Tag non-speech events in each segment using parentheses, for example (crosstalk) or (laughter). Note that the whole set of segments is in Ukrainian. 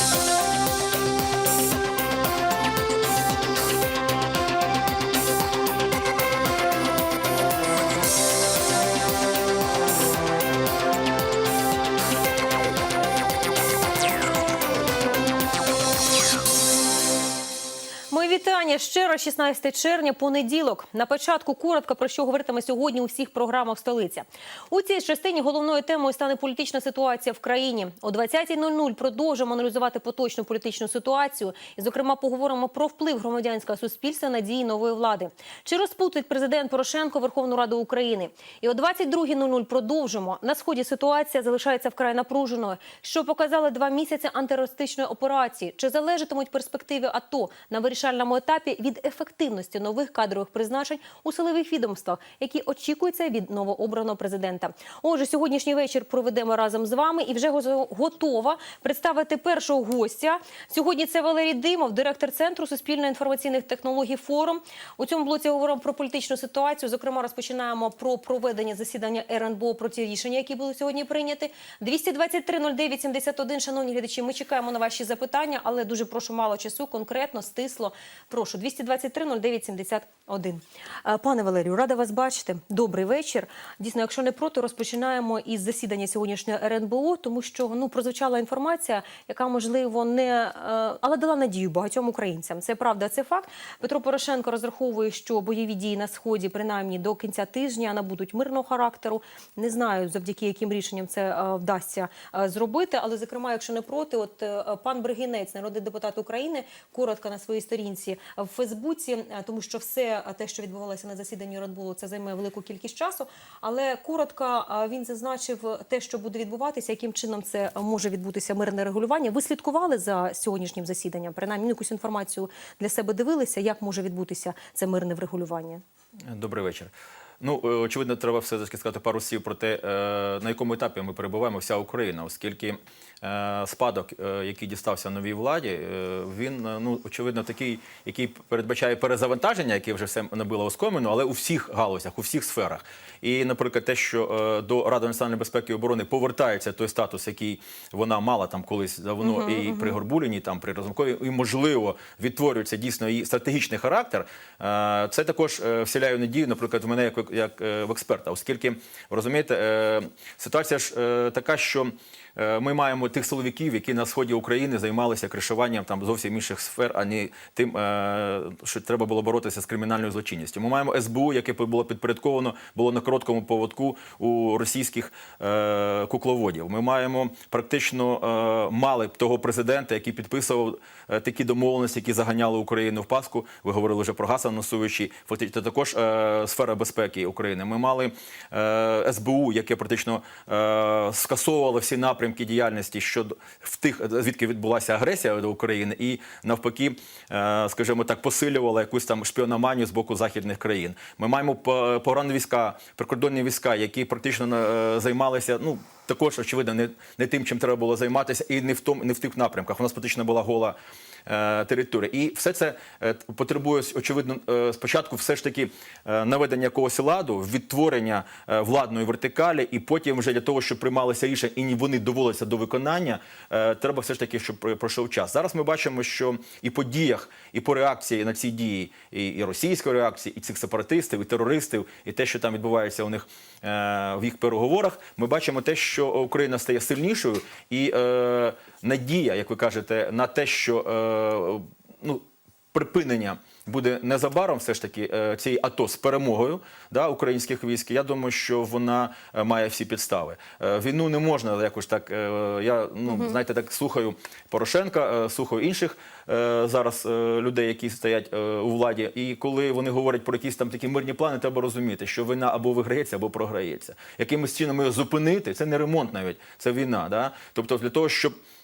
Peace. Щиро 16 червня, понеділок. На початку коротко про що говоритиме сьогодні у всіх програмах столиця. У цій частині головною темою стане політична ситуація в країні. О 20.00 продовжимо аналізувати поточну політичну ситуацію. І, зокрема, поговоримо про вплив громадянського суспільства на дії нової влади. Чи розпутить президент Порошенко Верховну Раду України? І о 22.00 продовжимо. На сході ситуація залишається вкрай напруженою. Що показали два місяці антитерористичної операції? Чи залежатимуть перспективи АТО на вирішальному етапі від ефективності нових кадрових призначень у силових відомствах, які очікуються від новообраного президента? Отже, сьогоднішній вечір проведемо разом з вами і вже готова представити першого гостя. Сьогодні це Валерій Димов, директор центру суспільно-інформаційних технологій форум. У цьому блоці говоримо про політичну ситуацію. Зокрема, розпочинаємо про проведення засідання РНБО про ті рішення, які були сьогодні прийняті. 223-09-71, Шановні глядачі, ми чекаємо на ваші запитання, але дуже прошу мало часу, конкретно, стисло. Прошу 223-09-71. Е, Пане Валерію, рада вас бачити. Добрий вечір. Дійсно, якщо не проти, розпочинаємо із засідання сьогоднішнього РНБО, тому що ну прозвучала інформація, яка можливо не е, але дала надію багатьом українцям. Це правда, це факт. Петро Порошенко розраховує, що бойові дії на сході, принаймні до кінця тижня, набудуть мирного характеру. Не знаю, завдяки яким рішенням це е, вдасться е, зробити. Але зокрема, якщо не проти, от пан Бригінець, народний депутат України, коротко на своїй сторінці в Фейсбуці, е, тому що все е, те, що відбувалося на засіданні Радбулу, це займе велику кількість часу. Але коротко е, він зазначив те, що буде відбуватися, яким чином це може відбутися мирне регулювання. Ви слідкували за сьогоднішнім засіданням? Принаймні якусь інформацію для себе дивилися, як може відбутися це мирне врегулювання? Добрий вечір. Ну, е, очевидно, треба все таки сказати пару слів про те, е, на якому етапі ми перебуваємо вся Україна, оскільки е, спадок, який дістався новій владі, він ну очевидно такий, який передбачає перезавантаження, яке вже все набило оскомину, але у всіх галузях, у всіх сферах. І, наприклад, те, що до Ради національної безпеки і оборони повертається той статус, який вона мала там колись давно і при Горбуліні, там при Разумкові, і можливо відтворюється дійсно її стратегічний характер. Це також вселяє надію, наприклад, в мене як, як е, в експерта, оскільки розумієте, е, ситуація ж е, така, що. Ми маємо тих силовиків, які на сході України займалися кришуванням там зовсім інших сфер, а не тим, що треба було боротися з кримінальною злочинністю. Ми маємо СБУ, яке було підпорядковано, було на короткому поводку у російських кукловодів. Ми маємо практично мали б того президента, який підписував такі домовленості, які заганяли Україну в паску. Ви говорили вже про Гаса Носовичі, фактично також сфера безпеки України. Ми мали е, СБУ, яке практично е, скасовувало всі напрямки діяльності щодо в тих, звідки відбулася агресія до України, і навпаки, е, скажімо так, посилювало якусь там шпіономанію з боку західних країн. Ми маємо по- погранні війська, прикордонні війська, які практично е, займалися. Ну також очевидно, не, не тим, чим треба було займатися, і не в тому, не в тих напрямках. У нас практично була гола е, територія. І все це е, потребує очевидно е, спочатку, все ж таки наведення якогось ладу, відтворення владної вертикалі, і потім вже для того, щоб приймалися рішення і вони доводилися до виконання, треба все ж таки, щоб пройшов час. Зараз ми бачимо, що і по діях, і по реакції на ці дії, і, російської реакції, і цих сепаратистів, і терористів, і те, що там відбувається у них в їх переговорах, ми бачимо те, що Україна стає сильнішою, і надія, як ви кажете, на те, що ну, припинення буде незабаром, все ж таки, е, цієї АТО з перемогою да, українських військ. Я думаю, що вона е, має всі підстави. Е, Війну не можна якось так. е, Я ну знаєте, так слухаю Порошенка, е, слухаю інших е, зараз е, людей, які стоять е, у владі. І коли вони говорять про якісь там такі мирні плани, треба розуміти, що війна або виграється, або програється. Якимось чином її зупинити, це не ремонт навіть, це війна. Да? Тобто для того, щоб Е,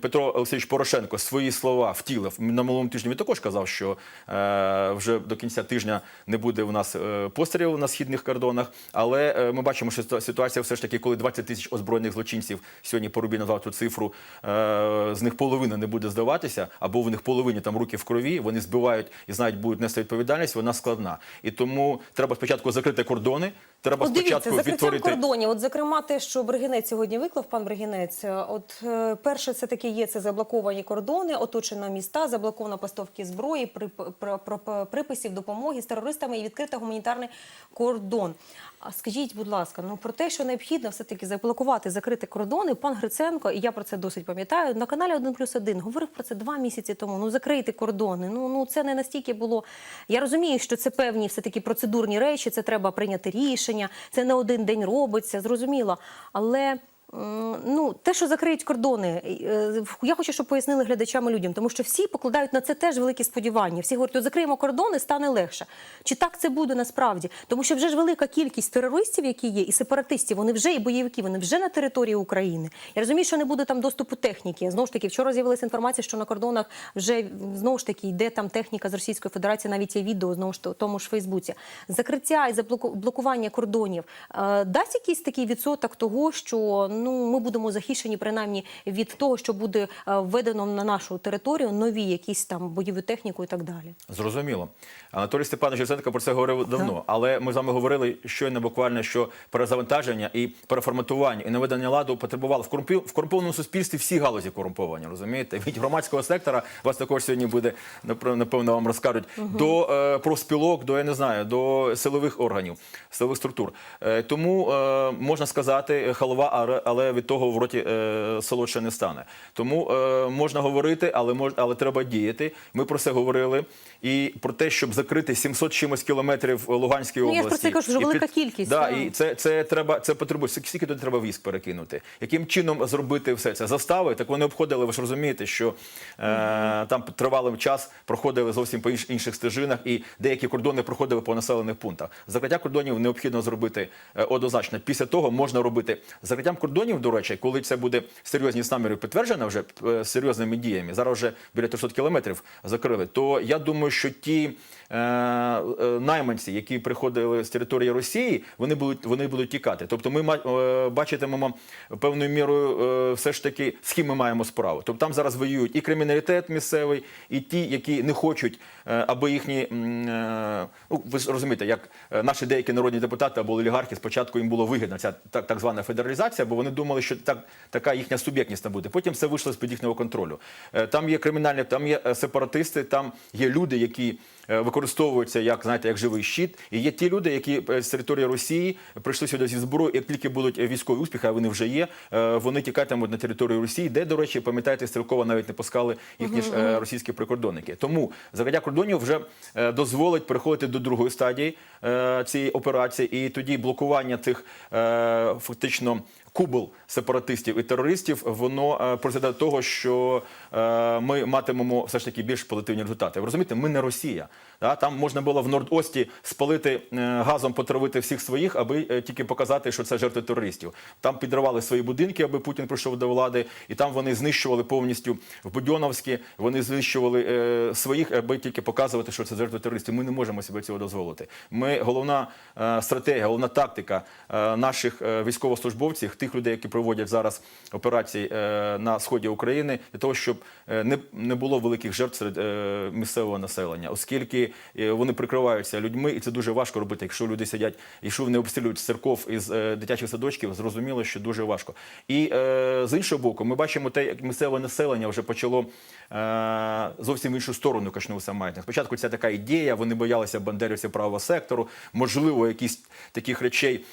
Петро Олексійович Порошенко свої слова втілив на минулому тижні. Він також казав, що е, вже до кінця тижня не буде у нас е, пострілів на східних кордонах. Але е, ми бачимо, що ситуація все ж таки, коли 20 тисяч озброєних злочинців сьогодні Порубій назвав цю цифру, е, з них половина не буде здаватися, або в них половині там руки в крові. Вони збивають і знають, будуть нести відповідальність. Вона складна. І тому треба спочатку закрити кордони. Треба От дивіться, спочатку відтворити. кордонів. От, зокрема, те, що Бригінець сьогодні виклав, пан Бригінець, е, от е, перше, це таки є це заблоковані кордони, оточено міста, заблоковано поставки зброї, при, про, приписів допомоги з терористами і відкрита гуманітарний кордон. А скажіть, будь ласка, ну про те, що необхідно все таки заблокувати, закрити кордони, пан Гриценко, і я про це досить пам'ятаю, на каналі 1 плюс 1 говорив про це два місяці тому. Ну закрийте кордони. Ну ну це не настільки було. Я розумію, що це певні все таки процедурні речі, це треба прийняти рішення, це не один день робиться, зрозуміло. Але ну, те, що закриють кордони, е, я хочу, щоб пояснили глядачам і людям, тому що всі покладають на це теж великі сподівання. Всі говорять, «От закриємо кордони, стане легше. Чи так це буде насправді? Тому що вже ж велика кількість терористів, які є, і сепаратистів, вони вже і бойовики, вони вже на території України. Я розумію, що не буде там доступу техніки. Знову ж таки, вчора з'явилася інформація, що на кордонах вже знову ж таки йде там техніка з Російської Федерації, навіть є відео знову ж тому ж Фейсбуці. Закриття і заблокування кордонів е, дасть якийсь такий відсоток того, що ну ми будемо захищені принаймні від того, що буде е, введено на нашу територію нові якісь там бойові техніку і так далі. Зрозуміло. Анатолій Степанович Яценко про це говорив давно, але ми з вами говорили щойно буквально, що перезавантаження і переформатування і наведення ладу потребувало в корумпі- в корумпованому суспільстві всі галузі корумповані, розумієте? Від громадського сектора вас також сьогодні буде напевно вам розкажуть до е, профспілок, до я не знаю, до силових органів, силових структур. Е, тому е, можна сказати, халва, але- від того в роті е, солодше не стане. Тому е, можна говорити, але мож, але треба діяти. Ми про це говорили. І про те, щоб закрити 700 чимось кілометрів Луганської Ну, я ж про це кажу, що велика кількість, Да, і це, це треба, це потребує. Скільки туди треба військ перекинути? Яким чином зробити все це? Застави, так вони обходили, ви ж розумієте, що е, там тривалий час проходили зовсім по інш- інших стежинах, і деякі кордони проходили по населених пунктах. Закриття кордонів необхідно зробити е, однозначно. Після того можна робити закриттям кордонів, до речі, коли це буде серйозні наміри підтверджено вже е, серйозними діями. Зараз вже біля 300 кілометрів закрили. То я думаю, що ті найманці, які приходили з території Росії, вони будуть вони будуть тікати. Тобто, ми е, бачитимемо певною мірою е, все ж таки з ким ми маємо справу. Тобто там зараз воюють і криміналітет місцевий, і ті, які не хочуть, е, аби їхні е, ну ви ж розумієте, як е, наші деякі народні депутати або олігархи спочатку їм було вигідна ця так, так звана федералізація, бо вони думали, що так така їхня суб'єктність не буде. Потім все вийшло з під їхнього контролю. Е, Там є кримінальні, там є е, сепаратисти, там є люди, які е, використовуються як знаєте, як живий щит. І є ті люди, які е, з території Росії прийшли сюди зі зброєю. Як тільки будуть е, військові успіхи, а вони вже є, е, вони тікатимуть на територію Росії, де, до речі, пам'ятаєте, Стрілкова навіть не пускали їхні ж е, російські прикордонники. Тому закриття кордонів вже е, дозволить переходити до другої стадії е, цієї операції, і тоді блокування цих е, фактично. Кубл сепаратистів і терористів воно е, призведе до того, що е, ми матимемо все ж таки більш позитивні результати. Ви розумієте, ми не Росія. Там можна було в Норд-Ості спалити е, газом, потравити всіх своїх, аби тільки показати, що це жертви терористів. Там підривали свої будинки, аби Путін прийшов до влади, і там вони знищували повністю в Будьоновській, вони знищували своїх, аби тільки показувати, що це жертви терористів. Ми не можемо собі цього дозволити. Ми головна стратегія, головна тактика наших військовослужбовців, тих людей, які проводять зараз операції е, на сході України, для того, щоб е, не, було великих жертв серед е, місцевого населення, оскільки вони прикриваються людьми, і це дуже важко робити. Якщо люди сидять, якщо вони обстрілюють церков із дитячих садочків, зрозуміло, що дуже важко. І з іншого боку, ми бачимо те, як місцеве населення вже почало зовсім в іншу сторону качнувся маятник. Спочатку ця така ідея, вони боялися бандерівців правого сектору. Можливо, якісь таких речей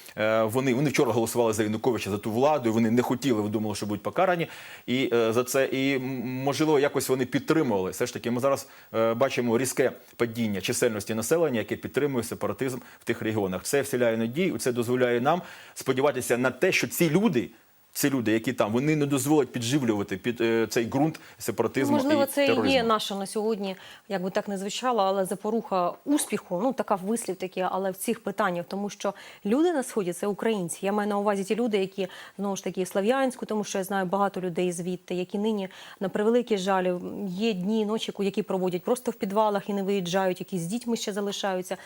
вони, вони вчора голосували за Януковича за ту владу. і Вони не хотіли, ви думали, що будуть покарані і е, за це. І можливо, якось вони підтримували. Все ж таки, ми зараз е, бачимо різке падіння чисельності населення, яке підтримує сепаратизм в тих регіонах. Це вселяє надію, це дозволяє нам сподіватися на те, що ці люди. Ці люди, які там, вони не дозволять підживлювати під е, цей ґрунт сепаратизму Можливо, і це і є наша на сьогодні, як би так не звучало, але запоруха успіху. Ну така вислів такі, але в цих питаннях, тому що люди на сході це українці. Я маю на увазі ті люди, які знову ж таки Слав'янську, тому що я знаю багато людей звідти, які нині на превеликий жаль є дні, ночі, які проводять просто в підвалах і не виїжджають, які з дітьми ще залишаються.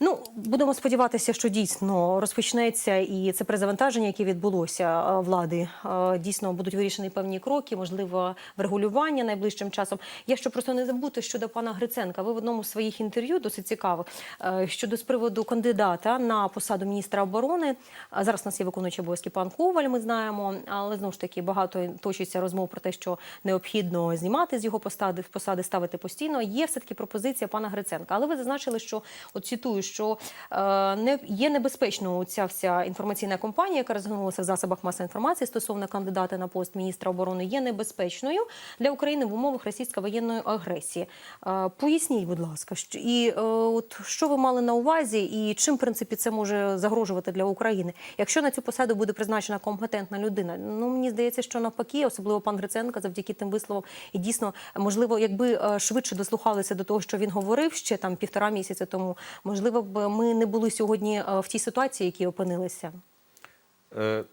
Ну, будемо сподіватися, що дійсно розпочнеться і це перезавантаження, яке відбулося е, влади. е, Дійсно будуть вирішені певні кроки, можливо, врегулювання найближчим часом. Я ще просто не забути щодо пана Гриценка. Ви в одному з своїх інтерв'ю досить цікаво е, щодо з приводу кандидата на посаду міністра оборони. Зараз у нас є виконуючий обов'язки пан Коваль. Ми знаємо, але знову ж таки багато точиться розмов про те, що необхідно знімати з його посади, посади ставити постійно. Є все таки пропозиція пана Гриценка. Але ви зазначили, що от цитую, що е, не є небезпечною ця вся інформаційна кампанія, яка розгорнулася в засобах масової інформації стосовно кандидата на пост міністра оборони, є небезпечною для України в умовах російської воєнної агресії. Е, поясніть, будь ласка, що і е, от що ви мали на увазі, і чим в принципі це може загрожувати для України, якщо на цю посаду буде призначена компетентна людина? Ну мені здається, що навпаки, особливо пан Гриценко, завдяки тим висловам, і дійсно можливо, якби швидше дослухалися до того, що він говорив ще там півтора місяця тому, можливо б ми не були сьогодні е, в тій ситуації, які опинилися. Е,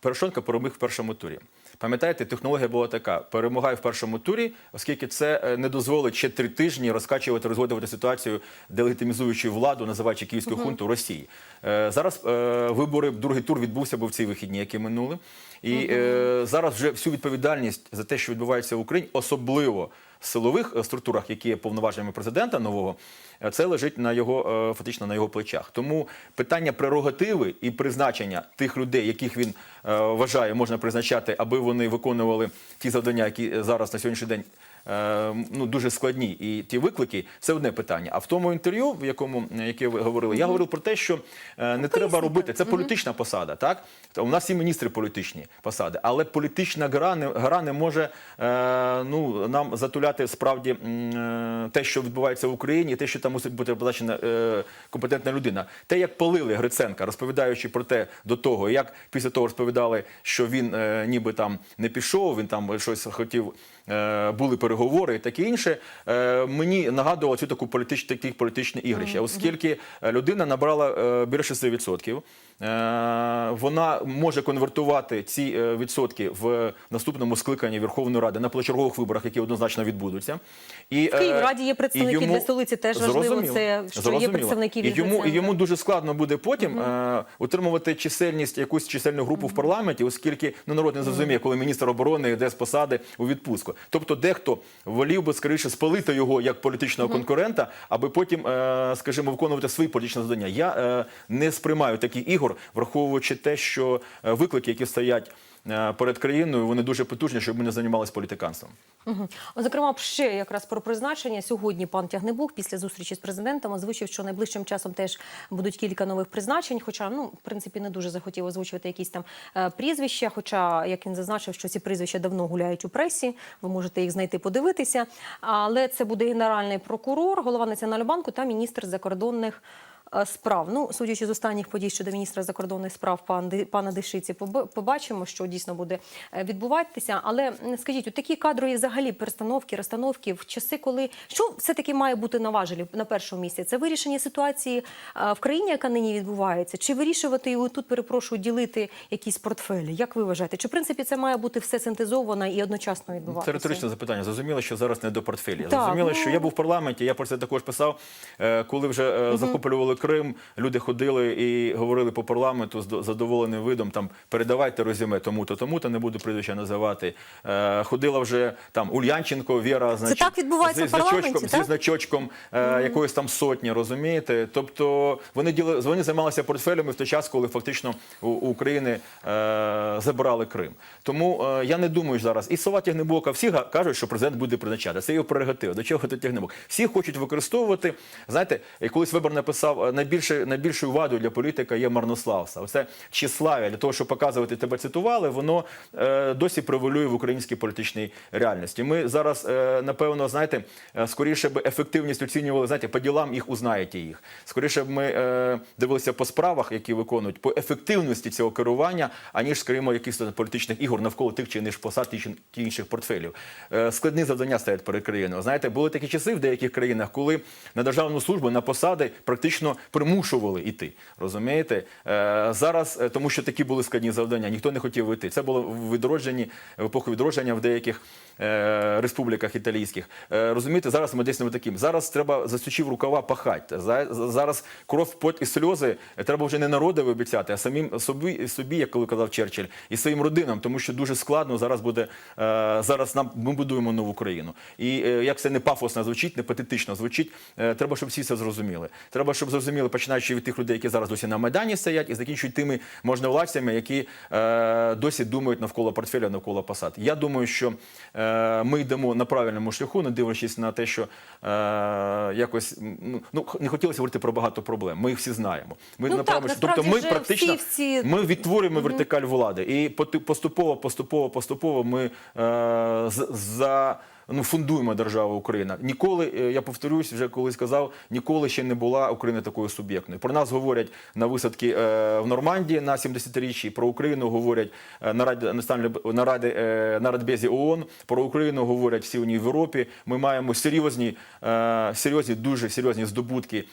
Порошенко переміг в першому турі. Пам'ятаєте, технологія була така: перемагай в першому турі, оскільки це е, не дозволить ще три тижні розкачувати, розгодувати ситуацію, делегітимізуючи владу, називаючи київську хунту Росії. Е, Зараз е, вибори, другий тур відбувся був в ці вихідні, які минули. І е, зараз вже всю відповідальність за те, що відбувається в Україні, особливо силових е, структурах, які є повноваженнями президента нового, е, це лежить на його е, фактично на його плечах. Тому питання прерогативи і призначення тих людей, яких він вважає, можна призначати, аби вони виконували ті завдання, які зараз на сьогоднішній день. Е, Ну, дуже складні і ті виклики це одне питання. А в тому інтерв'ю, в якому яке ви говорили, я говорив про те, що е, не треба робити це політична посада. Так у нас і міністри політичні посади, але політична гра не гра не може е, ну нам затуляти справді е, те, що відбувається в Україні, і те, що там мусить бути позначена е, компетентна людина. Те, як полили Гриценка, розповідаючи про те до того, як після того розповідали, що він е, ніби там не пішов, він там щось хотів. е, Були переговори і таке інше. Е, Мені нагадувало цю таку політич, такі політичні ігрища, оскільки е, людина набрала е, більше 6%. Е, Вона може конвертувати ці відсотки в наступному скликанні Верховної Ради на позачергових виборах, які однозначно відбудуться. І В Київраді є представники і для столиці, теж важливо Зрозуміло. це, що є Зрозуміло. представники і від йому, і йому дуже складно буде потім утримувати чисельність, якусь чисельну групу в парламенті, оскільки ну, народ не зрозуміє, коли міністр оборони йде з посади у відпустку. Тобто, дехто волів би скоріше спалити його як політичного конкурента, аби потім, е, скажімо, виконувати свої політичні завдання. Я е, не сприймаю таких ігор, враховуючи те, що е, виклики, які стоять перед країною, вони дуже потужні, щоб ми не займалися політиканством. Мгм. Зокрема, ще якраз про призначення. Сьогодні пан Тягнебух після зустрічі з президентом озвучив, що найближчим часом теж будуть кілька нових призначень. Хоча, ну, в принципі, не дуже захотів озвучувати якісь там е, прізвища. Хоча, як він зазначив, що ці прізвища давно гуляють у пресі, ви можете їх знайти, подивитися. Але це буде генеральний прокурор, голова Національного банку та міністр закордонних. Е, Справ, ну судячи з останніх подій щодо міністра закордонних справ пан пана Дишиці, поб- побачимо, що дійсно буде е, відбуватися. Але скажіть, у такі кадрові взагалі перестановки, розстановки в часи, коли що все таки має бути на важелі на першому місці? Це вирішення ситуації е, в країні, яка нині відбувається, чи вирішувати і тут перепрошую ділити якісь портфелі? Як ви вважаєте? Чи в принципі це має бути все синтезовано і одночасно відбуватися? Це риторичне запитання. Зрозуміло, що зараз не до портфелі. Зрозуміло, ну- що я був в парламенті, я про це також писав. Коли вже захоплювали Крим, люди ходили і говорили по парламенту з до- задоволеним видом. Там передавайте резюме тому-то, тому-то, не буду прізвища називати. Е, Ходила вже там Ульянченко, Віра, значить, так відбувається зі в парламенті, значочком, так? зі значочком е, якоїсь там сотні, розумієте? Тобто вони діли, вони займалися портфелями в той час, коли фактично у, у України е, забирали Крим. Тому е, я не думаю зараз. І слова Тягнебока, всі кажуть, що президент буде призначати. Це його прерогатива. До чого тут Тягнебок? Всі хочуть використовувати. Знаєте, колись вибор написав найбільше найбільшою вадою для політика є марнославство. Оце тщеславія для того, щоб показувати тебе цитували, воно е, досі превалює в українській політичній реальності. Ми зараз, е, напевно, знаєте, е, скоріше б ефективність оцінювали, знаєте, по ділам їх узнаєте їх. Скоріше б ми е, дивилися по справах, які виконують, по ефективності цього керування, аніж, скажімо, якихось політичних ігор навколо тих чи інших посад, чи інших портфелів. Е, складні завдання стоять перед країною. Знаєте, були такі часи в деяких країнах, коли на державну службу на посади практично примушували йти. Розумієте? Е, зараз, е, тому що такі були складні завдання, ніхто не хотів йти. Це було в відродженні, в епоху відродження в деяких е, республіках італійських. Е, розумієте, зараз ми десь не таким. Зараз треба засучив рукава пахати. За- за- Зараз кров, пот і сльози треба вже не народові обіцяти, а самим собі, собі, як коли казав Черчилль, і своїм родинам, тому що дуже складно зараз буде е, зараз. Нам ми будуємо нову країну. І е, як це не пафосно звучить, не патетично звучить. е, треба, щоб всі це зрозуміли. Треба, щоб зрозуміли, починаючи від тих людей, які зараз досі на майдані стоять, і закінчують тими можновладцями, які е, досі думають навколо портфеля, навколо посад. Я думаю, що е, ми йдемо на правильному шляху, не дивлячись на те, що е, якось ну не хотілося говорити про багато проблем. Ми їх всі знаємо. Ми Ну на так, правильному- тобто ми практично всі- всі- ми відтворюємо вертикаль влади, і поступово, поступово, поступово ми е, за. Ну, фундуємо державу Україна. Ніколи, е, я повторюсь, вже колись сказав, ніколи ще не була Україна такою суб'єктною. Про нас говорять на висадки е, в Нормандії на 70-річчі, про Україну говорять е, на раді на раді на Радбезі ООН, про Україну говорять всі в Європі. Ми маємо серйозні, серйозні, дуже серйозні здобутки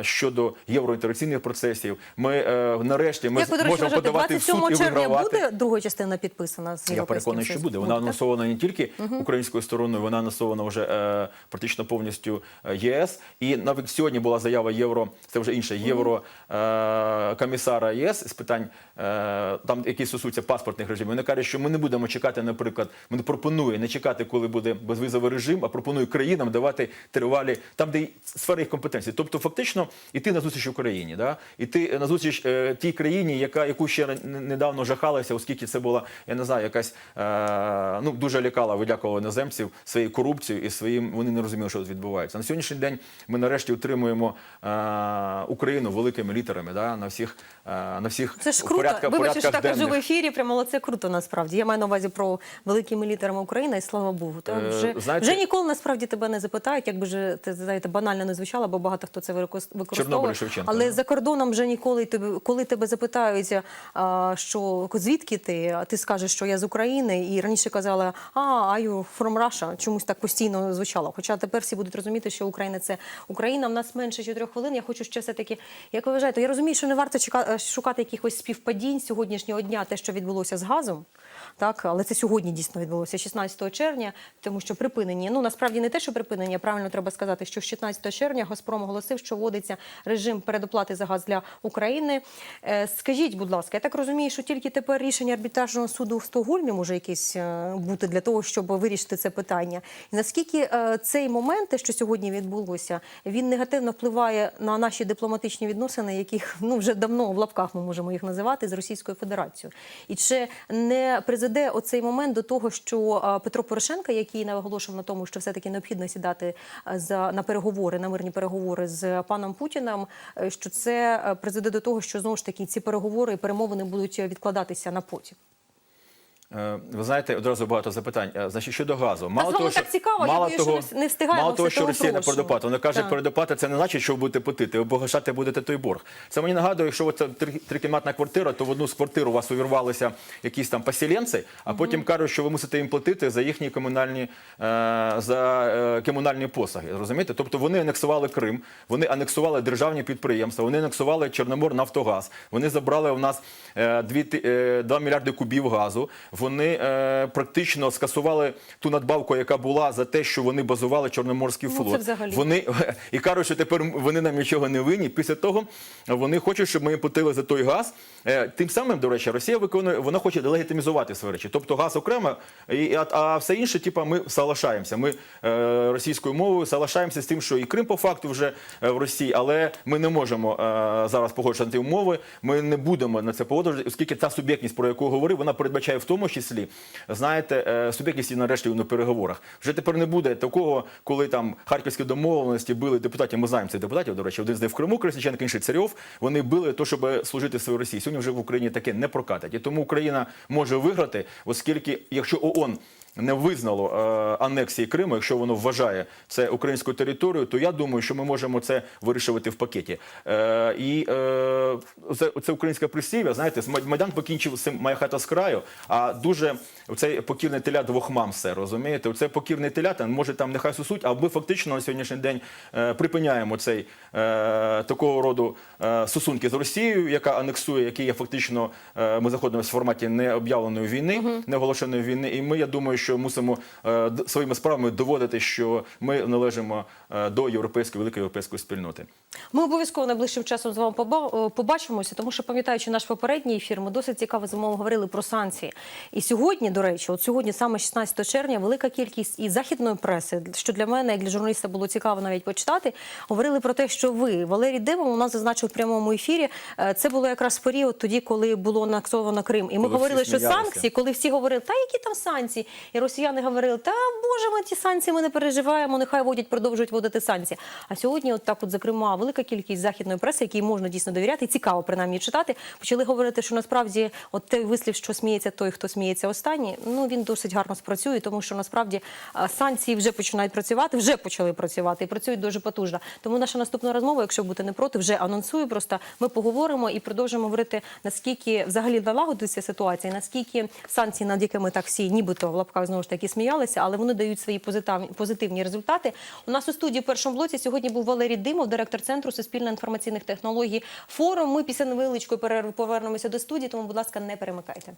щодо євроінтеграційних процесів. Ми нарешті ми Як ви, до речі, можемо вважаєте, подавати в суд 27 і вигравати. буде друга частина підписана з Я переконаний, що буде. Вона анонсована не тільки українською стороною, вона анонсована вже е, практично повністю е, ЄС. І навіть сьогодні була заява Євро, це вже інше, євро е, ЄС з питань, е, там які стосуються паспортних режимів. Вони кажуть, що ми не будемо чекати, наприклад, вони пропонує не чекати, коли буде безвізовий режим, а пропонує країнам давати тривалі там, де й сфери їх компетенції. Тобто, фактично, іти на зустріч Україні, да? іти на зустріч е, тій країні, яка яку ще недавно жахалася, оскільки це була, я не знаю, якась е, ну дуже лякала, видякувала іноземців своєю корупцією і своїм. Вони не розуміли, що тут відбувається. На сьогоднішній день ми нарешті утримуємо е, Україну великими літерами да? на всіх е, на всіх Це ж круто. порядка- Вибачте, що так кажу в ефірі. Прямо але це круто насправді. Я маю на увазі про великими літерами Україна, і слава Богу. Та Е, вже, знаєте- вже ніколи насправді тебе не запитають, якби ж ти знаєте, банально не звучало, бо багато хто це використовує. Але да. за кордоном вже ніколи тебе, коли тебе запитають, а, що звідки ти, а ти скажеш, що я з України, і раніше казала, а are you from Russia? Чомусь так постійно звучало. Хоча тепер всі будуть розуміти, що Україна це Україна. В нас менше чотирьох хвилин. Я хочу ще все таки, як ви вважаєте, я розумію, що не варто чека- шукати якихось співпадінь сьогоднішнього дня, те, що відбулося з газом. Так, але це сьогодні дійсно відбулося 16 червня, тому що припинені. Ну насправді не те, що припинення, правильно треба сказати, що з 16 червня Газпром оголосив, що вводиться режим передоплати за газ для України. Е, скажіть, будь ласка, я так розумію, що тільки тепер рішення арбітражного суду в Стокгольмі може якесь е, бути для того, щоб вирішити це питання. І наскільки е, цей момент, те, що сьогодні відбулося, він негативно впливає на наші дипломатичні відносини, яких ну вже давно в лапках ми можемо їх називати з Російською Федерацією. І чи не призведе оцей момент до того, що е, Петро Порошенко, який наголошував на тому, що все таки необхідно сідати е, за на переговори, на мирні переговори з паном Путіним, що це призведе до того, що знову ж таки ці переговори і перемовини будуть відкладатися на потім. Е, Ви знаєте, одразу багато запитань. Е, Значить, щодо газу, мало того, що так цікаво, я мало боюсь, що не встигаємо, мало того, що Росія не передоплата. Вона каже, Так. передоплата це не значить, що ви будете платити. Ви погашати будете той борг. Це мені нагадує, якщо це три- трикімнатна квартира, то в одну з квартир у вас увірвалися якісь там поселенці, а потім кажуть, що ви мусите їм платити за їхні комунальні е, за комунальні послуги. Розумієте? Тобто вони анексували Крим, вони анексували державні підприємства, вони анексували Чорномор Нафтогаз, вони забрали у нас е, 2, 2 мільярди кубів газу. Вони е, практично скасували ту надбавку, яка була за те, що вони базували Чорноморський Ну, це флот. взагалі. Вони (laughs) і кажуть, що тепер вони нам нічого не винні. Після того вони хочуть, щоб ми платили за той газ. Е, Тим самим, до речі, Росія виконує, вона хоче делегітимізувати свої речі. Тобто газ окремо, і, а, а все інше, типа, ми соглашаємося. Ми е, російською мовою соглашаємося з тим, що і Крим по факту вже е, в Росії, але ми не можемо е, зараз погоджувати умови. Ми не будемо на це погоджувати, оскільки та суб'єктність, про яку говорив, вона передбачає в тому числі, знаєте, е, суб'єктність нарешті на переговорах. Вже тепер не буде такого, коли там харківські домовленості били депутатів. Ми знаємо цих депутатів. До речі, один з них в Криму, Крисиченко, інший Царьов. Вони били то, щоб служити своїй Росії. Сьогодні вже в Україні таке не прокатить. І тому Україна може виграти, оскільки якщо ООН не визнало е, анексії Криму, якщо воно вважає це українською територією, то я думаю, що ми можемо це вирішувати в пакеті. Е, і е, це, це українська прислів'я. Знаєте, Майдан покінчив цим моя хата з краю. А дуже Оцей покірний теля двох мам все, розумієте? Оцей покірний телята, може там нехай сусуть, а ми фактично на сьогоднішній день припиняємо цей такого роду стосунки з Росією, яка анексує, який є фактично, ми заходимося в форматі необ'явленої війни, неоголошеної війни. І ми, я думаю, що мусимо е, своїми справами доводити, що ми належимо е, до європейської великої європейської спільноти. Ми обов'язково найближчим часом з вами е, побачимося, тому що пам'ятаючи наш попередній ефір, ми досить цікаво з вами говорили про санкції. І сьогодні, до речі, от сьогодні, саме 16 червня, велика кількість і західної преси, що для мене, як для журналіста, було цікаво навіть почитати, говорили про те, що ви, Валерій Димов, у нас зазначив в прямому ефірі. е, Це було якраз період тоді, коли було анексовано Крим. І ми Коли говорили, що санкції, коли всі говорили, та які там санкції? І росіяни говорили, та боже, ми ті санкції ми не переживаємо, нехай водять, продовжують вводити санкції. А сьогодні, от так, от зокрема, велика кількість західної преси, якій можна дійсно довіряти, цікаво принаймні читати, почали говорити, що насправді от той вислів, що сміється той, хто сміється останній, ну він досить гарно спрацює, тому що насправді санкції вже починають працювати, вже почали працювати і працюють дуже потужно. Тому наша наступна розмова, якщо бути не проти, вже анонсую. Просто ми поговоримо і продовжимо говорити, наскільки взагалі налагодиться ситуація, наскільки санкції, над якими так всі нібито в лапках знову ж таки сміялися, але вони дають свої позитивні результати. У нас у студії в першому блоці сьогодні був Валерій Димов, директор центру суспільно-інформаційних технологій. Форум. Ми після невеличкої перерви повернемося до студії, тому, будь ласка, не перемикайте.